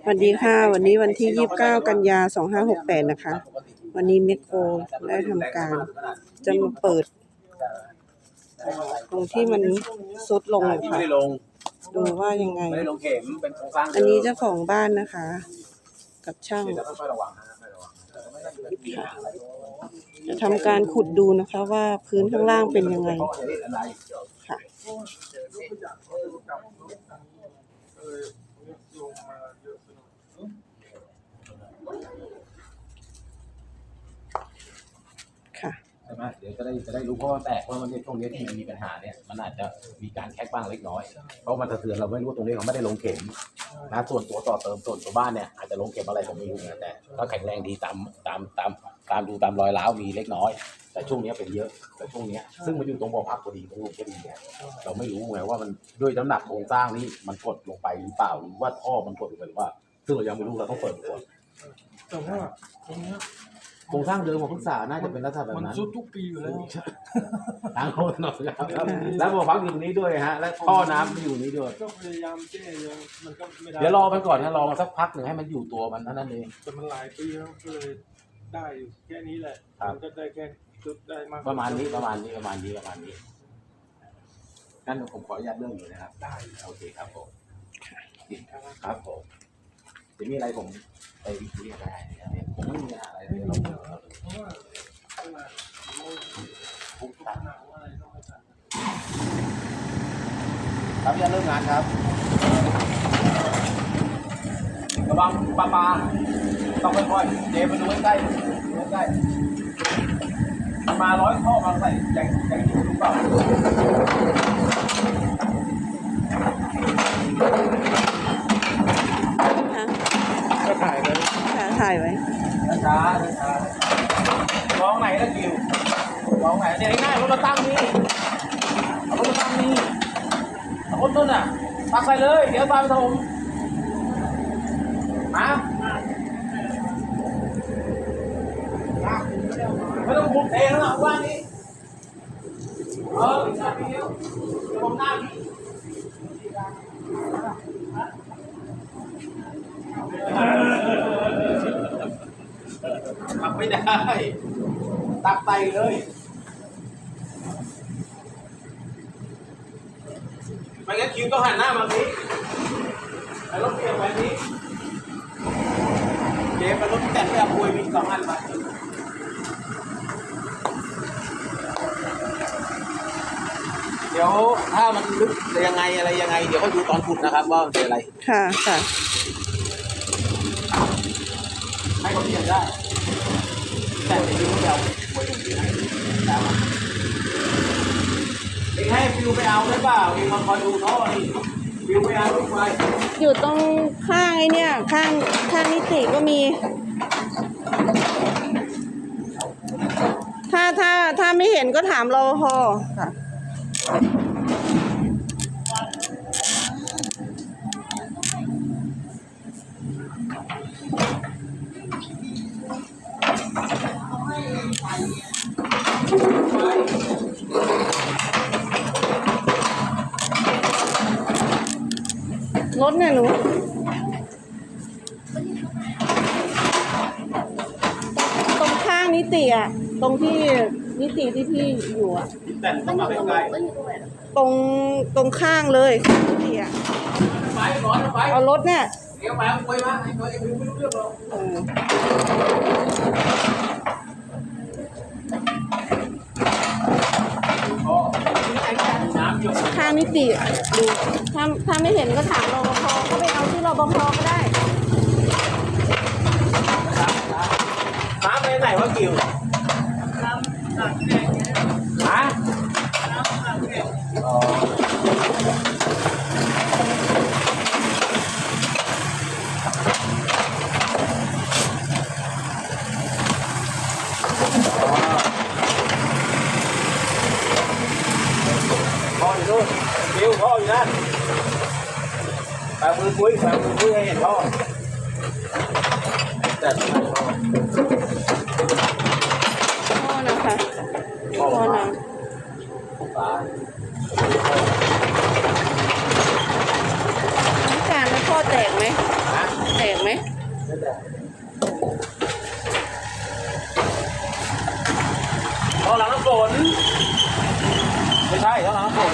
สวัสดีค่ะ วันนี้วันที่ 29 กันยา 2568 นะคะ วันนี้เมคโครได้ทำการ จะมาเปิด ตรงที่มันซุดลงไม่ค่ะได้ลงดูว่ายังไงไม่ได้ลงเข็มเป็นโครงสร้างอันนี้เจ้าของบ้านนะคะ กับช่างเดี๋ยวค่อยๆระวังนะค่อยๆระวังค่ะจะทำการขุดดูนะคะว่าพื้นข้างล่างเป็นยังไงพ่อจะเล่นอะไรค่ะค่ะ ใช่ไหมเดี๋ยว จะได้จะได้รู้เพราะว่าแตกเพราะมันในช่วงนี้ที่มันมีปัญหาเนี่ยมันอาจจะมีการแคกบ้างเล็กน้อย เพราะมันสะเทือนเราไม่รู้ว่าตรงนี้เขาไม่ได้ลงเข็มนะส่วนตัวต่อเติมส่วนตัวบ้านเนี่ยอาจจะลงเข็มอะไรผมไม่รู้นะแต่ก็แข็งแรงดีตามตามตามตามดูตามรอยร้าวมีเล็กน้อย แต่ช่วงนี้เป็นเยอะแต่ช่วงนี้ซึ่งมันอยู่ตรงบ่อพักพอดีตรงลงพอดีเนี่ยเราไม่รู้ไงว่ามันด้วยน้ำหนักโครงสร้างนี้มันกดลงไปหรือเปล่าหรือว่าท่อมันกดลงไปหรือว่า ซึ่งเรายังไม่รู้เราต้องเปิดก่อนแต่ว่าตรงนี้ โครงสร้างเดิมของพุทธศาสน่าจะเป็นลักษณะแบบมันนั้นสุดทุกปีอยู่แล้ว ทางโคนหน่อยครับ แล้วบ่อพักอยู่ตรงนี้ด้วยฮะ และท่อน้ำที่อยู่นี้ด้วย ก็พยายามแก้ยังมันก็ไม่ได้เดี๋ยวรอมันก่อนนะรอมาสักพักหนึ่งให้มันอยู่ตัวมันเท่านั้นเอง แต่มันหลายปีแล้วก็เลยได้อยู่แค่นี้แหละครับ มันก็ได้แค่จุดได้มากประมาณนี้ประมาณนี้ประมาณนี้ประมาณนี้งั้นผมขออนุญาตเริ่มเลยนะครับ ได้โอเคครับผมครับผมจะมีอะไรผมไปคุยกันได้นะครับ ผมไม่มีอะไรเลยเราเพราะว่าเวลาเราปุ๊บทุกตัดหนาวอะไรต้องไปสั่งครับย่าเริ่มงานครับระวังปลาปลาต้องค่อยๆเดมันดูใกล้ๆดูใกล้ๆมันมาร้อยข้อมาใส่ใหญ่ใหญ่อยู่หรือเปล่าค่ะก็ถ่ายเลยค่ะถ่ายไว้าช้าร้องไหนละกิวร้องไหนเนี่ยง่ายๆรถมาตั้งนี่รถมาตั้งนี่เอารถต้นอะตักใส่เลย เดี๋ยวตามผมมาไม่ต้องบุกเองแล้วว่างนี้เอออีกสักทีเดียวเดี๋ยวผมหน้าพี่ ทำไม่ได้ ตักไตเลย ไม่งั้นคิวต้องหันหน้ามานี้ไอ้รถเปลี่ยนไปนี้เจ๊ไปรถแต่งไปเอาปุยมีสองอันไปเดี๋ยวถ้ามันลึกยังไงอะไรยังไง เดี๋ยวก็ดูตอนขุดนะครับว่ามันเป็นอะไร ค่ะค่ะให้เขาเปลี่ยนได้ เองให้ฟิวไปเอาได้เปล่าเองมาคอยดูท่อนี่ฟิวไปเอาลูกไปอยู่ตรงข้างไอ้เนี่ย ข้างข้างนิติก็มี ถ้าถ้าถ้าไม่เห็นก็ถามรอพอค่ะ รถเนี่ยหนูตรงข้างนิติอะ ตรงที่นิติที่พี่อยู่อะ แต่ต้องมาใกล้ตรงตรงข้างเลยข้างนิติอะๆไปร้อนไปเอารถเนี่ยเดี๋ยวไปเอาไปมาไอ้ตัวเองไม่รู้เรื่องหรอก เออ มิติดูถ้าถ้าไม่เห็นก็ถามรปภก็ไปเอาที่รปภก็ได้น้ำไปไหนวะกิวฮะอ๋อพ่ออยู่นู่น กิวพ่ออยู่นั่นแปมือคุยแปมือคุยให้เห็นพ่อแต่ทำไมพ่อพ่อนะคะพ่อพ่อมานะฟ้าน้ำการแล้วพ่อแตกไหมฮะแตกท่อหลังน้ำฝนไม่ใช่ท่อหลังน้ำฝน